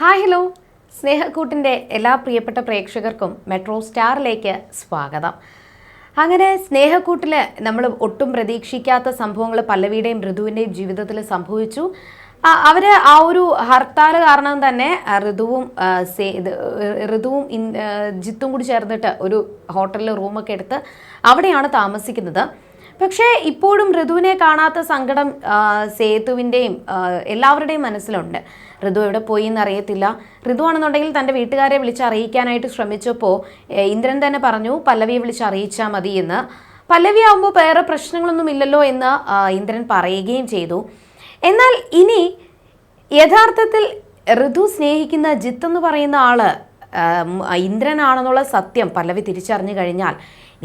Hi hello. സ്നേഹക്കൂട്ടിന്റെ എല്ലാ പ്രിയപ്പെട്ട പ്രേക്ഷകർക്കും മെട്രോ സ്റ്റാറിലേക്ക് സ്വാഗതം. അങ്ങനെ സ്നേഹക്കൂട്ടിൽ നമ്മൾ ഒട്ടും പ്രതീക്ഷിക്കാത്ത സംഭവങ്ങൾ പല്ലവിയുടെയും ഋതുവിന്റെയും ജീവിതത്തിൽ സംഭവിച്ചു. അവർ ആ ഒരു ഹർത്താൽ കാരണം തന്നെ ഋതുവും ഋതുവും ജിത്തും കൂടി ചേർന്നിട്ട് ഒരു ഹോട്ടലിൽ റൂമൊക്കെ എടുത്ത് അവിടെയാണ് താമസിക്കുന്നത്. പക്ഷേ ഇപ്പോഴും ഋതുവിനെ കാണാത്ത സങ്കടം സേതുവിന്റെയും എല്ലാവരുടെയും മനസ്സിലുണ്ട്. ഋതു എവിടെ പോയി എന്നറിയത്തില്ല. ഋതു ആണെന്നുണ്ടെങ്കിൽ തന്റെ വീട്ടുകാരെ വിളിച്ച് അറിയിക്കാനായിട്ട് ശ്രമിച്ചപ്പോൾ ഇന്ദ്രൻ തന്നെ പറഞ്ഞു പല്ലവിയെ വിളിച്ച് അറിയിച്ചാൽ മതി എന്ന്. പല്ലവി ആകുമ്പോൾ വേറെ പ്രശ്നങ്ങളൊന്നും ഇല്ലല്ലോ എന്ന് ഇന്ദ്രൻ പറയുകയും ചെയ്തു. എന്നാൽ ഇനി യഥാർത്ഥത്തിൽ ഋതു സ്നേഹിക്കുന്ന ജിത്ത് എന്ന് പറയുന്ന ആൾ ഇന്ദ്രനാണെന്നുള്ള സത്യം പല്ലവി തിരിച്ചറിഞ്ഞു കഴിഞ്ഞാൽ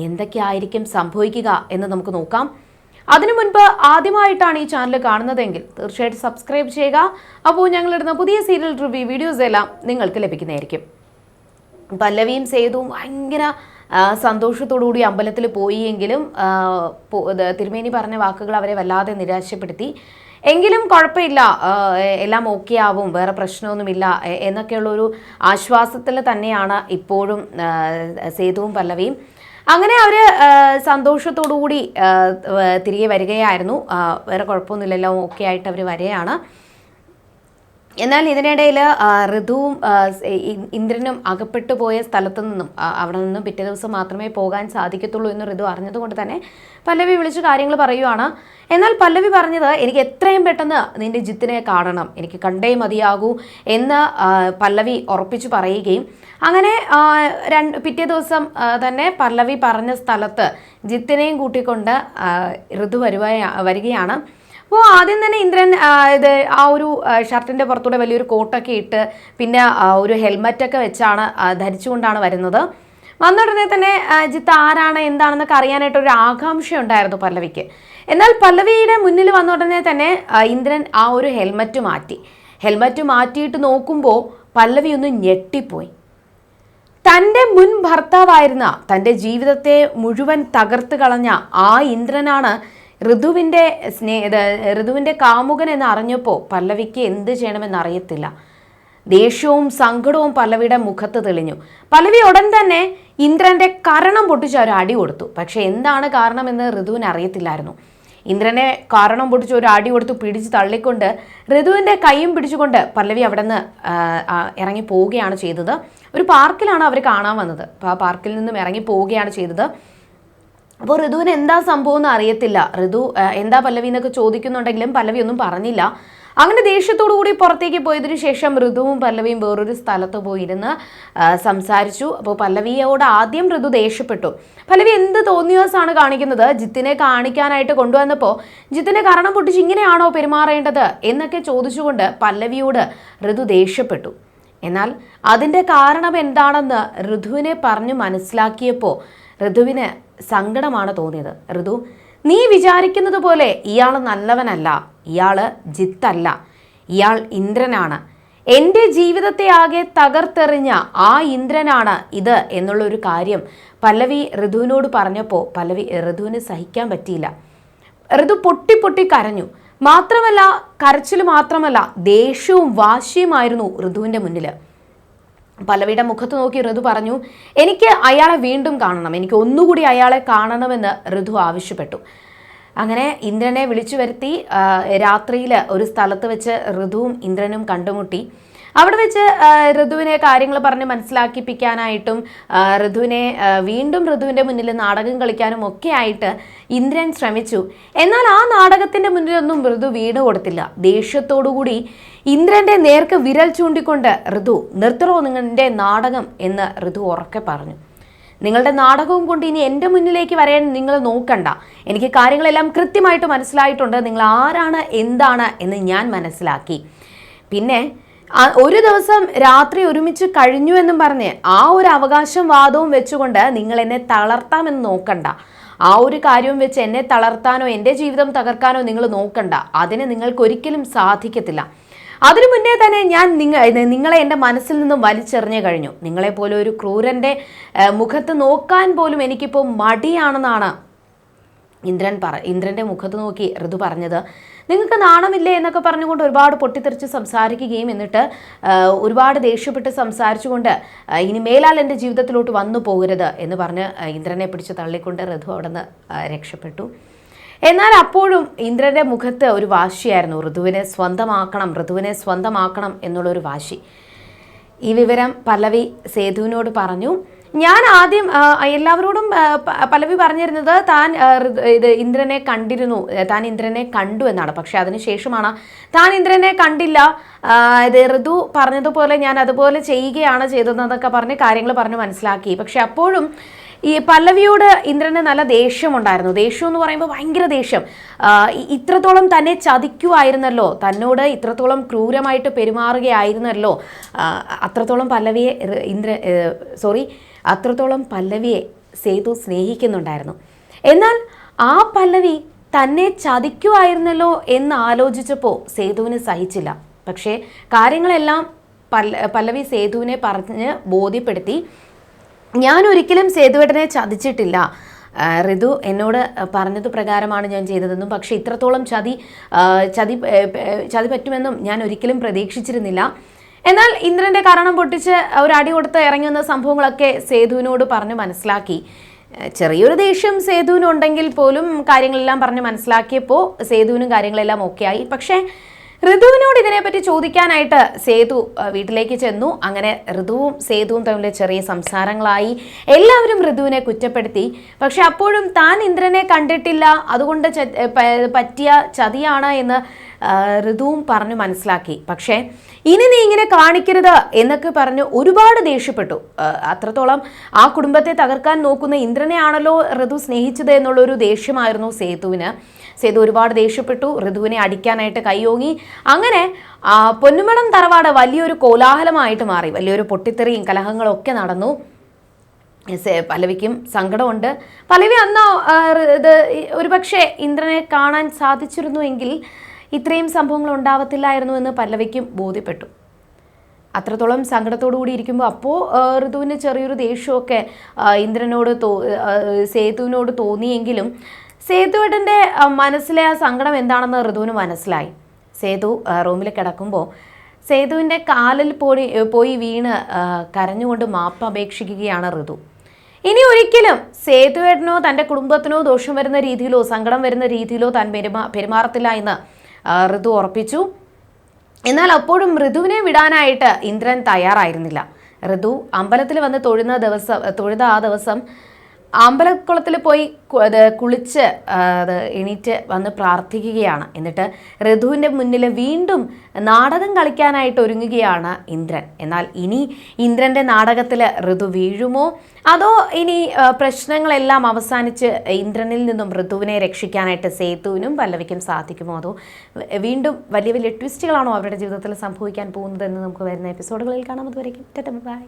എന്തൊക്കെയായിരിക്കും സംഭവിക്കുക എന്ന് നമുക്ക് നോക്കാം. അതിനു മുൻപ് ആദ്യമായിട്ടാണ് ഈ ചാനൽ കാണുന്നതെങ്കിൽ തീർച്ചയായിട്ടും സബ്സ്ക്രൈബ് ചെയ്യുക. അപ്പോൾ ഞങ്ങളിടുന്ന പുതിയ സീരിയൽ റിവ്യൂ വീഡിയോസ് എല്ലാം നിങ്ങൾക്ക് ലഭിക്കുന്നതായിരിക്കും. പല്ലവിയും സേതുവും ഭയങ്കര സന്തോഷത്തോടുകൂടി അമ്പലത്തിൽ പോയി എങ്കിലും തിരുമേനി പറഞ്ഞ വാക്കുകൾ അവരെ വല്ലാതെ നിരാശപ്പെടുത്തി. എങ്കിലും കുഴപ്പമില്ല എല്ലാം ഓക്കെ ആവും വേറെ പ്രശ്നമൊന്നുമില്ല എന്നൊക്കെയുള്ളൊരു ആശ്വാസത്തിൽ തന്നെയാണ് ഇപ്പോഴും സേതുവും പല്ലവിയും. അങ്ങനെ അവർ സന്തോഷത്തോടു കൂടി തിരികെ വരികയായിരുന്നു. വേറെ കുഴപ്പമൊന്നുമില്ലല്ലോ ഓക്കെ ആയിട്ട് അവർ വരികയാണ്. എന്നാൽ ഇതിനിടയിൽ ഋതുവും ഇന്ദ്രനും അകപ്പെട്ടു പോയ സ്ഥലത്തു നിന്നും അവിടെ നിന്നും പിറ്റേ ദിവസം മാത്രമേ പോകാൻ സാധിക്കത്തുള്ളൂ എന്ന് ഋതു അറിഞ്ഞതുകൊണ്ട് തന്നെ പല്ലവി വിളിച്ച് കാര്യങ്ങൾ പറയുവാണ്. എന്നാൽ പല്ലവി പറഞ്ഞത് എനിക്ക് എത്രയും പെട്ടെന്ന് നിന്റെ ജിത്തിനെ കാണണം. എനിക്ക് കണ്ടേ മതിയാകൂ എന്ന് പല്ലവി ഉറപ്പിച്ചു പറയുകയും അങ്ങനെ രണ്ട് പിറ്റേ ദിവസം തന്നെ പല്ലവി പറഞ്ഞ സ്ഥലത്ത് ജിത്തിനെയും കൂട്ടിക്കൊണ്ട് ഋതു വരുവ വരികയാണ്. അപ്പോൾ ആദ്യം തന്നെ ഇന്ദ്രൻ ഇത് ആ ഒരു ഷർട്ടിന്റെ പുറത്തൂടെ വലിയൊരു കോട്ടൊക്കെ ഇട്ട് പിന്നെ ഒരു ഹെൽമറ്റൊക്കെ വെച്ചാണ് ധരിച്ചുകൊണ്ടാണ് വരുന്നത്. വന്ന ഉടനെ തന്നെ ജിത്ത് ആരാണ് എന്താണെന്നൊക്കെ അറിയാനായിട്ട് ഒരു ആകാംക്ഷ ഉണ്ടായിരുന്നു പല്ലവിക്ക്. എന്നാൽ പല്ലവിയുടെ മുന്നിൽ വന്ന ഉടനെ തന്നെ ഇന്ദ്രൻ ആ ഒരു ഹെൽമറ്റ് മാറ്റി. ഹെൽമറ്റ് മാറ്റിയിട്ട് നോക്കുമ്പോൾ പല്ലവി ഒന്ന് ഞെട്ടിപ്പോയി. തന്റെ മുൻ ഭർത്താവായിരുന്ന തന്റെ ജീവിതത്തെ മുഴുവൻ തകർത്ത് കളഞ്ഞ ആ ഇന്ദ്രനാണ് ഋതുവിന്റെ സ്നേ ഋതുവിന്റെ കാമുകൻ എന്ന് അറിഞ്ഞപ്പോൾ പല്ലവിക്ക് എന്ത് ചെയ്യണമെന്ന് അറിയത്തില്ല ദേഷ്യവും സങ്കടവും പല്ലവിയുടെ മുഖത്ത് തെളിഞ്ഞു. പല്ലവി ഉടൻ തന്നെ ഇന്ദ്രന്റെ കരണം പൊട്ടിച്ച് ഒരു അടി കൊടുത്തു. പക്ഷേ എന്താണ് കാരണമെന്ന് ഋതുവിന് അറിയത്തില്ലായിരുന്നു. ഇന്ദ്രനെ കാരണം പൊട്ടിച്ച് ഒരു അടി കൊടുത്തു പിടിച്ച് തള്ളിക്കൊണ്ട് ഋതുവിന്റെ കൈയും പിടിച്ചുകൊണ്ട് പല്ലവി അവിടെ നിന്ന് ഇറങ്ങി പോവുകയാണ് ചെയ്തത്. ഒരു പാർക്കിലാണ് അവർ കാണാൻ വന്നത്. അപ്പോൾ ആ പാർക്കിൽ നിന്നും ഇറങ്ങി പോവുകയാണ് ചെയ്തത്. അപ്പോൾ ഋതുവിന് എന്താ സംഭവം എന്ന് അറിയത്തില്ല. ഋതു എന്താ പല്ലവി എന്നൊക്കെ ചോദിക്കുന്നുണ്ടെങ്കിലും പല്ലവി ഒന്നും പറഞ്ഞില്ല. അങ്ങനെ ദേഷ്യത്തോടു കൂടി പുറത്തേക്ക് പോയതിനു ശേഷം ഋതുവും പല്ലവിയും വേറൊരു സ്ഥലത്ത് പോയിരുന്ന് സംസാരിച്ചു. അപ്പോൾ പല്ലവിയോട് ആദ്യം ഋതു ദേഷ്യപ്പെട്ടു. പല്ലവി എന്ത് തോന്നിയോസാണ് കാണിക്കുന്നത്? ജിത്തിനെ കാണിക്കാനായിട്ട് കൊണ്ടുവന്നപ്പോൾ ജിത്തിനെ കാരണം പൊട്ടിച്ച് ഇങ്ങനെയാണോ പെരുമാറേണ്ടത് എന്നൊക്കെ ചോദിച്ചുകൊണ്ട് പല്ലവിയോട് ഋതു ദേഷ്യപ്പെട്ടു. എന്നാൽ അതിന്റെ കാരണം എന്താണെന്ന് ഋതുവിനെ പറഞ്ഞു മനസ്സിലാക്കിയപ്പോൾ ഋതുവിന് സങ്കടമാണ് തോന്നിയത്. ഋതു നീ വിചാരിക്കുന്നത് പോലെ ഇയാൾ നല്ലവനല്ല. ഇയാൾ ജിത്തല്ല. ഇയാൾ ഇന്ദ്രനാണ്. എന്റെ ജീവിതത്തെ ആകെ തകർത്തെറിഞ്ഞ ആ ഇന്ദ്രനാണ് ഇത് എന്നുള്ളൊരു കാര്യം പല്ലവി ഋതുവിനോട് പറഞ്ഞപ്പോൾ പല്ലവി ഋതുവിന് സഹിക്കാൻ പറ്റിയില്ല. ഋതു പൊട്ടി പൊട്ടി കരഞ്ഞു. മാത്രമല്ല കരച്ചിൽ മാത്രമല്ല ദേഷ്യവും വാശിയുമായിരുന്നു ഋതുവിന്റെ മുന്നിൽ പല്ലവിയുടെ മുഖത്ത് നോക്കി ഋതു പറഞ്ഞു എനിക്ക് അയാളെ വീണ്ടും കാണണം. എനിക്ക് ഒന്നുകൂടി അയാളെ കാണണമെന്ന് ഋതു ആവശ്യപ്പെട്ടു. അങ്ങനെ ഇന്ദ്രനെ വിളിച്ചു വരുത്തി രാത്രിയിൽ ഒരു സ്ഥലത്ത് വെച്ച് ഋതുവും ഇന്ദ്രനും കണ്ടുമുട്ടി. അവിടെ വെച്ച് ഋതുവിനെ കാര്യങ്ങൾ പറഞ്ഞ് മനസ്സിലാക്കിപ്പിക്കാനായിട്ടും ഋതുവിനെ വീണ്ടും ഋതുവിന്റെ മുന്നിൽ നാടകം കളിക്കാനും ഒക്കെ ആയിട്ട് ഇന്ദ്രൻ ശ്രമിച്ചു. എന്നാൽ ആ നാടകത്തിന്റെ മുന്നിലൊന്നും ഋതു വീട് കൊടുത്തില്ല. ദേഷ്യത്തോടുകൂടി ഇന്ദ്രന്റെ നേർക്ക് വിരൽ ചൂണ്ടിക്കൊണ്ട് ഋതു നിർത്തറോ നിങ്ങളുടെ നാടകം? എന്ന് ഋതു ഉറക്കെ പറഞ്ഞു. നിങ്ങളുടെ നാടകവും കൊണ്ട് ഇനി എന്റെ മുന്നിലേക്ക് വരാൻ നിങ്ങൾ നോക്കണ്ട. എനിക്ക് കാര്യങ്ങളെല്ലാം കൃത്യമായിട്ട് മനസ്സിലായിട്ടുണ്ട്. നിങ്ങൾ ആരാണ് എന്താണ് എന്ന് ഞാൻ മനസ്സിലാക്കി. പിന്നെ ഒരു ദിവസം രാത്രി ഒരുമിച്ച് കഴിഞ്ഞു എന്നും പറഞ്ഞ് ആ ഒരു അവകാശം വാദവും വെച്ചുകൊണ്ട് നിങ്ങൾ എന്നെ തളർത്താമെന്ന് നോക്കണ്ട. ആ ഒരു കാര്യവും വെച്ച് എന്നെ തളർത്താനോ എന്റെ ജീവിതം തകർക്കാനോ നിങ്ങൾ നോക്കണ്ട. അതിന് നിങ്ങൾക്ക് ഒരിക്കലും സാധിക്കത്തില്ല. അതിനു മുന്നേ തന്നെ ഞാൻ നിങ്ങ നിങ്ങളെ എന്റെ മനസ്സിൽ നിന്നും വലിച്ചെറിഞ്ഞു കഴിഞ്ഞു. നിങ്ങളെപ്പോലെ ഒരു ക്രൂരന്റെ മുഖത്ത് നോക്കാൻ പോലും എനിക്കിപ്പോൾ മടിയാണെന്നാണ് ഇന്ദ്രൻ പറ ഇന്ദ്രന്റെ മുഖത്ത് നോക്കി ഋതു പറഞ്ഞത്. നിങ്ങൾക്ക് നാണമില്ലേ എന്നൊക്കെ പറഞ്ഞുകൊണ്ട് ഒരുപാട് പൊട്ടിത്തെറിച്ച് സംസാരിക്കുകയും എന്നിട്ട് ഒരുപാട് ദേഷ്യപ്പെട്ട് സംസാരിച്ചുകൊണ്ട് ഇനി മേലാൽ എന്റെ ജീവിതത്തിലോട്ട് വന്നു പോകരുത് എന്ന് പറഞ്ഞ് ഇന്ദ്രനെ പിടിച്ച് തള്ളിക്കൊണ്ട് ഋതു അവിടെ നിന്ന് രക്ഷപ്പെട്ടു. എന്നാൽ അപ്പോഴും ഇന്ദ്രന്റെ മുഖത്ത് ഒരു വാശിയായിരുന്നു. ഋതുവിനെ സ്വന്തമാക്കണം ഋതുവിനെ സ്വന്തമാക്കണം എന്നുള്ളൊരു വാശി. ഈ വിവരം പല്ലവി സേതുവിനോട് പറഞ്ഞു. ഞാൻ ആദ്യം എല്ലാവരോടും പലവി പറഞ്ഞിരുന്നത് താൻ ഇത് ഇന്ദ്രനെ കണ്ടിരുന്നു. താൻ ഇന്ദ്രനെ കണ്ടു എന്നാണ്. പക്ഷെ അതിനുശേഷമാണ് താൻ ഇന്ദ്രനെ കണ്ടില്ല. ഇത് ഋതു പറഞ്ഞതുപോലെ ഞാൻ അതുപോലെ ചെയ്യുകയാണ് ചെയ്തതെന്നൊക്കെ പറഞ്ഞ് കാര്യങ്ങൾ പറഞ്ഞ് മനസ്സിലാക്കി. പക്ഷെ അപ്പോഴും ഈ പല്ലവിയോട് ഇന്ദ്രന് നല്ല ദേഷ്യമുണ്ടായിരുന്നു. ദേഷ്യം എന്ന് പറയുമ്പോൾ ഭയങ്കര ദേഷ്യം. ഇത്രത്തോളം തന്നെ ചതിക്കുമായിരുന്നല്ലോ തന്നോട് ഇത്രത്തോളം ക്രൂരമായിട്ട് പെരുമാറുകയായിരുന്നല്ലോ. അത്രത്തോളം പല്ലവിയെ ഇന്ദ്ര സോറി അത്രത്തോളം പല്ലവിയെ സേതു സ്നേഹിക്കുന്നുണ്ടായിരുന്നു. എന്നാൽ ആ പല്ലവി തന്നെ ചതിക്കുമായിരുന്നല്ലോ എന്ന് ആലോചിച്ചപ്പോൾ സേതുവിന് സഹിച്ചില്ല. പക്ഷേ കാര്യങ്ങളെല്ലാം പല്ല പല്ലവി സേതുവിനെ പറഞ്ഞ് ബോധ്യപ്പെടുത്തി. ഞാൻ ഒരിക്കലും സേതുവേട്ടനെ ചതിച്ചിട്ടില്ല. ഋതു എന്നോട് പറഞ്ഞത് പ്രകാരമാണ് ഞാൻ ചെയ്തതെന്നും പക്ഷേ ഇത്രത്തോളം ചതി ചതി ചതി പറ്റുമെന്നും ഞാൻ ഒരിക്കലും പ്രതീക്ഷിച്ചിരുന്നില്ല. എന്നാൽ ഇന്ദ്രന്റെ കാരണം പൊട്ടിച്ച് ഒരു അടി കൊടുത്ത് ഇറങ്ങി വന്ന സംഭവങ്ങളൊക്കെ സേതുവിനോട് പറഞ്ഞ് മനസ്സിലാക്കി. ചെറിയൊരു ദേഷ്യം സേതുവിനുണ്ടെങ്കിൽ പോലും കാര്യങ്ങളെല്ലാം പറഞ്ഞ് മനസ്സിലാക്കിയപ്പോൾ സേതുവിനും കാര്യങ്ങളെല്ലാം ഓക്കെ ആയി പക്ഷേ ഋതുവിനോട് ഇതിനെപ്പറ്റി ചോദിക്കാനായിട്ട് സേതു വീട്ടിലേക്ക് ചെന്നു. അങ്ങനെ ഋതുവും സേതുവും തമ്മിൽ ചെറിയ സംസാരങ്ങളായി. എല്ലാവരും ഋതുവിനെ കുറ്റപ്പെടുത്തി. പക്ഷെ അപ്പോഴും താൻ ഇന്ദ്രനെ കണ്ടിട്ടില്ല. അതുകൊണ്ട് പറ്റിയ ചതിയാണ് എന്ന് ഋതുവും പറഞ്ഞു മനസ്സിലാക്കി. പക്ഷേ ഇനി നീ ഇങ്ങനെ കാണിക്കരുത് എന്നൊക്കെ പറഞ്ഞ് ഒരുപാട് ദേഷ്യപ്പെട്ടു. അത്രത്തോളം ആ കുടുംബത്തെ തകർക്കാൻ നോക്കുന്ന ഇന്ദ്രനെയാണല്ലോ ഋതു സ്നേഹിച്ചത് എന്നുള്ളൊരു ദേഷ്യമായിരുന്നു സേതുവിന്. സേതു ഒരുപാട് ദേഷ്യപ്പെട്ടു ഋതുവിനെ അടിക്കാനായിട്ട് കൈയോങ്ങി. അങ്ങനെ പൊന്നുമടം തറവാട് വലിയൊരു കോലാഹലമായിട്ട് മാറി. വലിയൊരു പൊട്ടിത്തെറിയും കലഹങ്ങളും ഒക്കെ നടന്നു പലവിക്കും സങ്കടമുണ്ട്. പലവി അന്ന് ഇത് ഒരുപക്ഷെ ഇന്ദ്രനെ കാണാൻ സാധിച്ചിരുന്നുവെങ്കിൽ ഇത്രയും സംഭവങ്ങൾ ഉണ്ടാവത്തില്ലായിരുന്നു എന്ന് പല്ലവിക്കും ബോധ്യപ്പെട്ടു. അത്രത്തോളം സങ്കടത്തോടു കൂടി ഇരിക്കുമ്പോൾ അപ്പോൾ ഋതുവിന് ചെറിയൊരു ദേഷ്യമൊക്കെ ഇന്ദ്രനോട് തോ സേതുവിനോട് തോന്നിയെങ്കിലും സേതുവേട്ടന്റെ മനസ്സിലെ ആ സങ്കടം എന്താണെന്ന് ഋതുവിന് മനസ്സിലായി. സേതു റൂമിൽ കിടക്കുമ്പോൾ സേതുവിന്റെ കാലിൽ പോയി പോയി വീണ് കരഞ്ഞുകൊണ്ട് മാപ്പ് അപേക്ഷിക്കുകയാണ് ഋതു. ഇനി ഒരിക്കലും സേതുവേട്ടനോ തന്റെ കുടുംബത്തിനോ ദോഷം വരുന്ന രീതിയിലോ സങ്കടം വരുന്ന രീതിയിലോ താൻ പെരുമാ പെരുമാറത്തില്ല എന്ന് ഋതു ഉറപ്പിച്ചു. എന്നാൽ അപ്പോഴും ഋതുവിനെ വിടാനായിട്ട് ഇന്ദ്രൻ തയ്യാറായിരുന്നില്ല. ഋതു അമ്പലത്തിൽ വന്ന് തൊഴുന്ന ദിവസം തൊഴുത ആ ദിവസം അമ്പലക്കുളത്തിൽ പോയി കുളിച്ച് അത് എണീറ്റ് വന്ന് പ്രാർത്ഥിക്കുകയാണ്. എന്നിട്ട് ഋതുവിന്റെ മുന്നിൽ വീണ്ടും നാടകം കളിക്കാനായിട്ട് ഒരുങ്ങുകയാണ് ഇന്ദ്രൻ. എന്നാൽ ഇനി ഇന്ദ്രന്റെ നാടകത്തിൽ ഋതു വീഴുമോ? അതോ ഇനി പ്രശ്നങ്ങളെല്ലാം അവസാനിച്ച് ഇന്ദ്രനിൽ നിന്നും ഋതുവിനെ രക്ഷിക്കാനായിട്ട് സേതുവിനും പല്ലവിക്കും സാധിക്കുമോ? അതോ വീണ്ടും വലിയ വലിയ ട്വിസ്റ്റുകളാണോ അവരുടെ ജീവിതത്തിൽ സംഭവിക്കാൻ പോകുന്നത് എന്ന് നമുക്ക് വരുന്ന എപ്പിസോഡുകളിൽ കാണാം. അതുവരെയും ബൈ